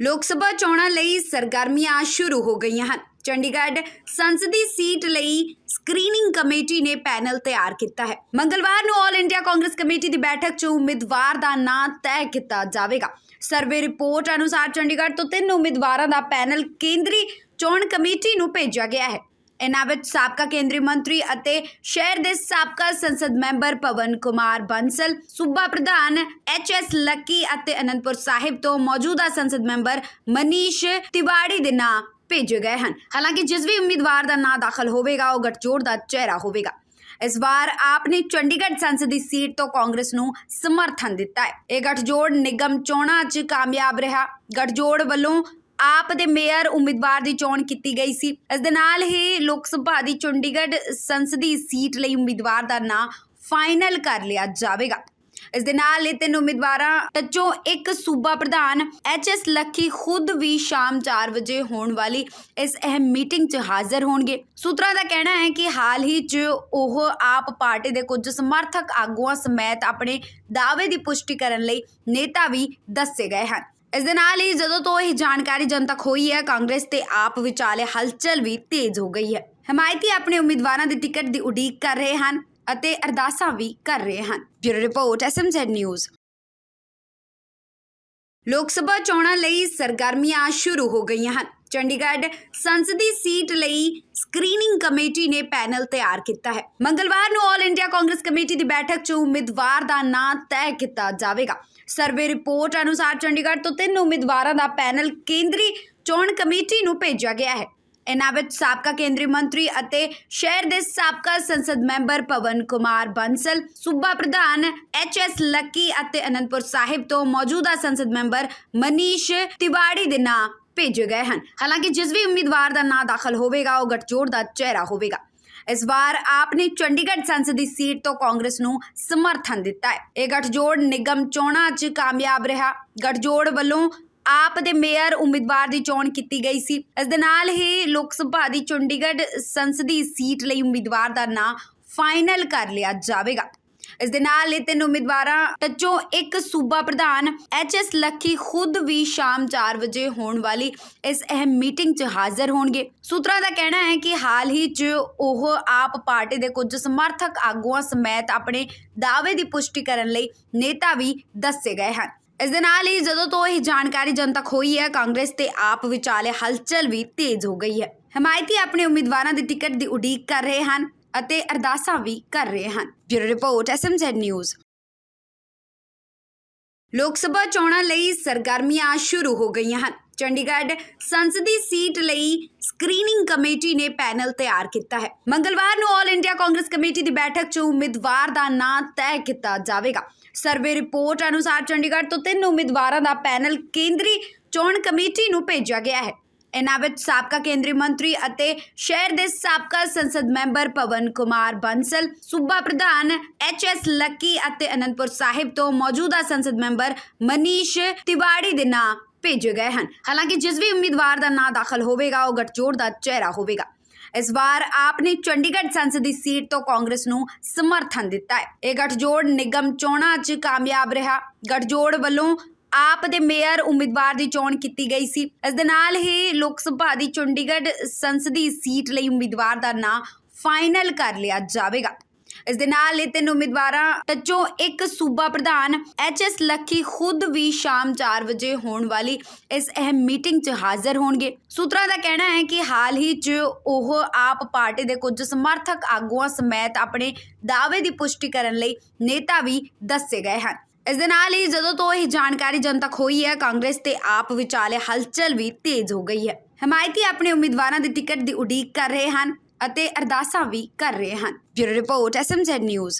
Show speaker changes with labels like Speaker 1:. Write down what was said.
Speaker 1: ਲੋਕ ਸਭਾ ਚੋਣਾਂ ਲਈ ਸਰਗਰਮੀਆਂ ਸ਼ੁਰੂ ਹੋ ਗਈਆਂ ਹਨ। ਚੰਡੀਗੜ੍ਹ ਸੰਸਦੀ ਸੀਟ ਲਈ ਸਕਰੀਨਿੰਗ ਕਮੇਟੀ ਨੇ ਪੈਨਲ ਤਿਆਰ ਕੀਤਾ ਹੈ। ਮੰਗਲਵਾਰ ਨੂੰ ਆਲ ਇੰਡੀਆ ਕਾਂਗਰਸ ਕਮੇਟੀ ਦੀ ਬੈਠਕ 'ਚ ਉਮੀਦਵਾਰ ਦਾ ਨਾਂ ਤੈਅ ਕੀਤਾ ਜਾਵੇਗਾ। ਸਰਵੇ ਰਿਪੋਰਟ ਅਨੁਸਾਰ ਚੰਡੀਗੜ੍ਹ ਤੋਂ ਤਿੰਨ ਉਮੀਦਵਾਰਾਂ ਦਾ ਪੈਨਲ ਕੇਂਦਰੀ ਚੋਣ ਕਮੇਟੀ ਨੂੰ ਭੇਜਿਆ ਗਿਆ ਹੈ। ਇਨ੍ਹਾਂ ਵਿੱਚ ਸਾਬਕਾ ਕੇਂਦਰੀ ਮੰਤਰੀ ਅਤੇ ਸ਼ਹਿਰ ਦੇ ਸਾਬਕਾ ਸੰਸਦ ਮੈਂਬਰ ਪਵਨ ਕੁਮਾਰ ਬੰਸਲ, ਸੂਬਾ ਪ੍ਰਧਾਨ ਐਚ ਐਸ ਲੱਕੀ ਅਤੇ ਅਨੰਦਪੁਰ ਸਾਹਿਬ ਤੋਂ ਮੌਜੂਦਾ ਸੰਸਦ ਮੈਂਬਰ ਮਨੀਸ਼ ਤਿਵਾੜੀ ਦੇ ਨਾਂ ਭੇਜੇ ਗਏ ਹਨ। ਹਾਲਾਂਕਿ ਜਿਸ ਵੀ ਉਮੀਦਵਾਰ ਦਾ ਨਾਂ ਦਾਖਲ ਹੋਵੇਗਾ, ਉਹ ਗਠਜੋੜ ਦਾ ਚਿਹਰਾ ਹੋਵੇਗਾ। ਇਸ ਵਾਰ ਆਪ ਨੇ ਚੰਡੀਗੜ੍ਹ ਸੰਸਦੀ ਸੀਟ ਤੋਂ ਕਾਂਗਰਸ ਨੂੰ ਸਮਰਥਨ ਦਿੱਤਾ ਹੈ। ਇਹ ਗਠਜੋੜ ਨਿਗਮ ਚੋਣਾਂ 'ਚ ਕਾਮਯਾਬ ਰਿਹਾ। ਗਠਜੋੜ ਵੱਲੋਂ ਆਪ ਦੇ ਮੇਅਰ ਉਮੀਦਵਾਰ ਦੀ ਚੋਣ ਕੀਤੀ ਗਈ ਸੀ। ਇਸ ਦੇ ਨਾਲ ਹੀ ਲੋਕ ਸਭਾ ਦੀ ਚੰਡੀਗੜ੍ਹ ਸੰਸਦੀ ਸੀਟ ਲਈ ਉਮੀਦਵਾਰ ਦਾ ਨਾਂ ਫਾਈਨਲ ਕਰ ਲਿਆ ਜਾਵੇਗਾ। ਇਸ ਦੇ ਨਾਲ ਇਹ ਤਿੰਨ ਉਮੀਦਵਾਰਾਂ ਵਿੱਚੋਂ ਇੱਕ ਸੂਬਾ ਪ੍ਰਧਾਨ ਐਚ ਐਸ ਲੱਖੀ ਖੁਦ ਵੀ ਸ਼ਾਮ 4 ਵਜੇ ਹੋਣ ਵਾਲੀ ਇਸ ਅਹਿਮ ਮੀਟਿੰਗ 'ਚ ਹਾਜ਼ਰ ਹੋਣਗੇ। ਸੂਤਰਾਂ ਦਾ ਕਹਿਣਾ ਹੈ ਕਿ ਹਾਲ ਹੀ 'ਚ ਉਹ ਆਪ ਪਾਰਟੀ ਦੇ ਕੁਝ ਸਮਰਥਕ ਆਗੂਆਂ ਸਮੇਤ ਆਪਣੇ ਦਾਅਵੇ ਦੀ ਪੁਸ਼ਟੀ ਕਰਨ ਲਈ ਨੇਤਾ ਵੀ ਦੱਸੇ ਗਏ ਹਨ। ਇਸ ਦੇ ਨਾਲ ਹੀ ਜਦੋਂ ਤੋਂ ਇਹ ਜਾਣਕਾਰੀ ਜਨ ਹੋਈ ਹੈ, ਕਾਂਗਰਸ ਤੇ ਆਪ ਵਿਚਾਲੇ ਹਲਚਲ ਵੀ ਤੇਜ਼ ਹੋ ਗਈ ਹੈ। ਹਮਾਇਤੀ ਆਪਣੇ ਉਮੀਦਵਾਰਾਂ ਦੀ ਟਿਕਟ ਦੀ ਉਡੀਕ ਕਰ ਰਹੇ ਹਨ ਅਤੇ ਅਰਦਾਸਾਂ ਵੀ ਕਰ ਰਹੇ ਹਨ। Bureau report SMZ news. Lok Sabha ਚੋਣਾਂ ਲਈ ਸਰਗਰਮੀਆਂ ਸ਼ੁਰੂ ਹੋ ਗਈਆਂ ਹਨ। ਚੰਡੀਗੜ੍ਹ ਸੰਸਦੀ ਸੀਟ ਲਈ ਸਕਰੀਨਿੰਗ ਕਮੇਟੀ ਨੇ ਪੈਨਲ ਤਿਆਰ ਕੀਤਾ ਹੈ। ਮੰਗਲਵਾਰ ਨੂੰ ਆਲ ਇੰਡੀਆ ਕਾਂਗਰਸ ਕਮੇਟੀ ਦੀ ਬੈਠਕ 'ਚ ਉਮੀਦਵਾਰ ਦਾ ਨਾਂ ਤੈਅ ਕੀਤਾ ਜਾਵੇਗਾ। ਸਰਵੇ ਰਿਪੋਰਟ ਅਨੁਸਾਰ ਚੰਡੀਗੜ੍ਹ ਤੋਂ ਤਿੰਨ ਉਮੀਦਵਾਰਾਂ ਦਾ ਪੈਨਲ ਕੇਂਦਰੀ ਚੋਣ ਕਮੇਟੀ ਨੂੰ ਭੇਜਿਆ ਗਿਆ ਹੈ। ਇਨ੍ਹਾਂ ਵਿੱਚ ਸਾਬਕਾ ਕੇਂਦਰੀ ਮੰਤਰੀ ਅਤੇ ਸ਼ਹਿਰ ਦੇ ਸਾਬਕਾ ਸੰਸਦ ਮੈਂਬਰ ਪਵਨ ਕੁਮਾਰ ਬੰਸਲ, ਸੂਬਾ ਪ੍ਰਧਾਨ ਐਚ ਐਸ ਲੱਕੀ ਅਤੇ ਅਨੰਦਪੁਰ ਸਾਹਿਬ ਤੋਂ ਮੌਜੂਦਾ ਸੰਸਦ ਮੈਂਬਰ ਮਨੀਸ਼ ਤਿਵਾੜੀ ਦੇ ਨਾਂ ਭੇਜੇ ਗਏ ਹਨ। ਹਾਲਾਂਕਿ ਜਿਸ ਵੀ ਉਮੀਦਵਾਰ ਦਾ ਨਾਂ ਦਾਖਲ ਹੋਵੇਗਾ, ਉਹ ਗਠਜੋੜ ਦਾ ਚਿਹਰਾ ਹੋਵੇਗਾ। ਇਸ ਵਾਰ ਆਪ ਨੇ ਚੰਡੀਗੜ੍ਹ ਸੰਸਦੀ ਸੀਟ ਤੋਂ ਕਾਂਗਰਸ ਨੂੰ ਸਮਰਥਨ ਦਿੱਤਾ ਹੈ। ਇਹ ਗਠਜੋੜ ਨਿਗਮ ਚੋਣਾਂ 'ਚ ਕਾਮਯਾਬ ਰਿਹਾ। ਗਠਜੋੜ ਵੱਲੋਂ ਆਪ ਦੇ ਮੇਅਰ ਉਮੀਦਵਾਰ ਦੀ ਚੋਣ ਕੀਤੀ ਗਈ ਸੀ। ਇਸ ਦੇ ਨਾਲ ਹੀ ਲੋਕ ਸਭਾ ਦੀ ਚੰਡੀਗੜ੍ਹ ਸੰਸਦੀ ਸੀਟ ਲਈ ਉਮੀਦਵਾਰ ਦਾ ਨਾਂ ਫਾਈਨਲ ਕਰ ਲਿਆ ਜਾਵੇਗਾ। ਇਸ ਦੇ ਨਾਲ ਹੀ ਤਿੰਨ ਉਮੀਦਵਾਰਾਂ ਵਿੱਚੋਂ ਇੱਕ ਸੂਬਾ ਪ੍ਰਧਾਨ ਐਚ ਐਸ ਲੱਖੀ ਖੁਦ ਵੀ ਸ਼ਾਮ 4 ਵਜੇ ਹੋਣ ਵਾਲੀ ਇਸ ਅਹਿਮ ਮੀਟਿੰਗ 'ਚ ਹਾਜ਼ਰ ਹੋਣਗੇ। ਸੂਤਰਾਂ ਦਾ ਕਹਿਣਾ ਹੈ ਕਿ ਹਾਲ ਹੀ 'ਚ ਉਹ ਆਪ ਪਾਰਟੀ ਦੇ ਕੁਝ ਸਮਰਥਕ ਆਗੂਆਂ ਸਮੇਤ ਆਪਣੇ ਦਾਅਵੇ ਦੀ ਪੁਸ਼ਟੀ ਕਰਨ ਲਈ ਨੇਤਾ ਵੀ ਦੱਸੇ ਗਏ ਹਨ। ਇਸ ਦੇ ਨਾਲ ਹੀ ਜਦੋਂ ਤੋਂ ਇਹ ਜਾਣਕਾਰੀ ਜਨਤਕ ਹੋਈ ਹੈ, ਕਾਂਗਰਸ ਤੇ ਆਪ ਵਿਚਾਲੇ ਹਲਚਲ ਵੀ ਤੇਜ਼ ਹੋ ਗਈ ਹੈ। ਹਮਾਇਤੀ ਆਪਣੇ ਉਮੀਦਵਾਰਾਂ ਦੀ ਟਿਕਟ ਦੀ ਉਡੀਕ ਕਰ ਰਹੇ ਹਨ। ਅਤੇ ਅਰਦਾਸਾਂ ਵੀ ਕਰ ਰਹੇ ਹਨ। Bureau report, SMZ news. Lok Sabha ਚੋਣਾਂ ਲਈ ਸਰਗਰਮੀਆਂ ਸ਼ੁਰੂ ਹੋ ਗਈਆਂ ਹਨ। ਚੰਡੀਗੜ੍ਹ ਸੰਸਦੀ ਸੀਟ ਲਈ ਸਕਰੀਨਿੰਗ ਕਮੇਟੀ ਨੇ ਪੈਨਲ ਤਿਆਰ ਕੀਤਾ ਹੈ। ਮੰਗਲਵਾਰ ਨੂੰ ਆਲ ਇੰਡੀਆ ਕਾਂਗਰਸ ਕਮੇਟੀ ਦੀ ਬੈਠਕ 'ਚ ਉਮੀਦਵਾਰ ਦਾ ਨਾਂ ਤੈਅ ਕੀਤਾ ਜਾਵੇਗਾ। ਸਰਵੇ ਰਿਪੋਰਟ ਅਨੁਸਾਰ ਚੰਡੀਗੜ੍ਹ ਤੋਂ ਤਿੰਨ ਉਮੀਦਵਾਰਾਂ ਦਾ ਪੈਨਲ ਕੇਂਦਰੀ ਚੋਣ ਕਮੇਟੀ ਨੂੰ ਭੇਜਿਆ ਗਿਆ ਹੈ। ਇਨ੍ਹਾਂ ਵਿੱਚ ਸਾਬਕਾ ਕੇਂਦਰੀ ਮੰਤਰੀ ਅਤੇ ਸ਼ਹਿਰ ਦੇ ਸਾਬਕਾ ਸੰਸਦ ਮੈਂਬਰ ਪਵਨ ਕੁਮਾਰ ਬੰਸਲ, ਸੂਬਾ ਪ੍ਰਧਾਨ ਐਚ ਐਸ ਲੱਕੀ ਅਤੇ ਅਨੰਦਪੁਰ ਸਾਹਿਬ ਤੋਂ ਮੌਜੂਦਾ ਸੰਸਦ ਮੈਂਬਰ ਮਨੀਸ਼ ਤਿਵਾੜੀ ਦੇ ਨਾਂ ਭੇਜੇ ਗਏ ਹਨ। ਹਾਲਾਂਕਿ ਜਿਸ ਵੀ ਉਮੀਦਵਾਰ ਦਾ ਨਾਂ ਦਾਖਲ ਹੋਵੇਗਾ, ਉਹ ਗਠਜੋੜ ਦਾ ਚਿਹਰਾ ਹੋਵੇਗਾ। ਇਸ ਵਾਰ ਆਪ ਨੇ ਚੰਡੀਗੜ੍ਹ ਸੰਸਦੀ ਸੀਟ ਤੋਂ ਕਾਂਗਰਸ ਨੂੰ ਸਮਰਥਨ ਦਿੱਤਾ ਹੈ। ਇਹ ਗਠਜੋੜ ਨਿਗਮ ਚੋਣਾਂ 'ਚ ਕਾਮਯਾਬ ਰਿਹਾ। ਗਠਜੋੜ ਵੱਲੋਂ ਆਪ ਦੇ ਮੇਅਰ ਉਮੀਦਵਾਰ ਦੀ ਚੋਣ ਕੀਤੀ ਗਈ ਸੀ। ਇਸ ਦੇ ਨਾਲ ਹੀ ਲੋਕ ਸਭਾ ਦੀ ਚੰਡੀਗੜ੍ਹ ਸੰਸਦੀ ਸੀਟ ਲਈ ਉਮੀਦਵਾਰ ਦਾ ਨਾਂ ਫਾਈਨਲ ਕਰ ਲਿਆ ਜਾਵੇਗਾ। ਇਸ ਦੇ ਨਾਲ ਇਹ ਤਿੰਨ ਉਮੀਦਵਾਰਾਂ ਵਿੱਚੋਂ ਇੱਕ ਸੂਬਾ ਪ੍ਰਧਾਨ ਐਚ ਐਸ ਲੱਖੀ ਖੁਦ ਵੀ ਸ਼ਾਮ 4 ਵਜੇ ਹੋਣ ਵਾਲੀ ਇਸ ਅਹਿਮ ਮੀਟਿੰਗ 'ਚ ਹਾਜ਼ਰ ਹੋਣਗੇ। ਸੂਤਰਾਂ ਦਾ ਕਹਿਣਾ ਹੈ ਕਿ ਹਾਲ ਹੀ 'ਚ ਉਹ ਆਪ ਪਾਰਟੀ ਦੇ ਕੁਝ ਸਮਰਥਕ ਆਗੂਆਂ ਸਮੇਤ ਆਪਣੇ ਦਾਅਵੇ ਦੀ ਪੁਸ਼ਟੀ ਕਰਨ ਲਈ ਨੇਤਾ ਵੀ ਦੱਸੇ ਗਏ ਹਨ। ਇਸ ਦੇ ਨਾਲ ਹੀ ਜਦੋਂ ਤੋਂ ਇਹ ਜਾਣਕਾਰੀ ਜਨ ਤੱਕ ਹੋਈ ਹੈ, ਕਾਂਗਰਸ ਤੇ ਆਪ ਵਿਚਾਲੇ ਹਲਚਲ ਵੀ ਤੇਜ਼ ਹੋ ਗਈ ਹੈ। ਹਮਾਇਤੀ ਆਪਣੇ ਉਮੀਦਵਾਰਾਂ ਦੀ ਟਿਕਟ ਦੀ ਉਡੀਕ ਕਰ ਰਹੇ ਹਨ ਅਤੇ ਅਰਦਾਸਾਂ ਵੀ ਕਰ ਰਹੇ ਹਨ। Bureau report SMZ news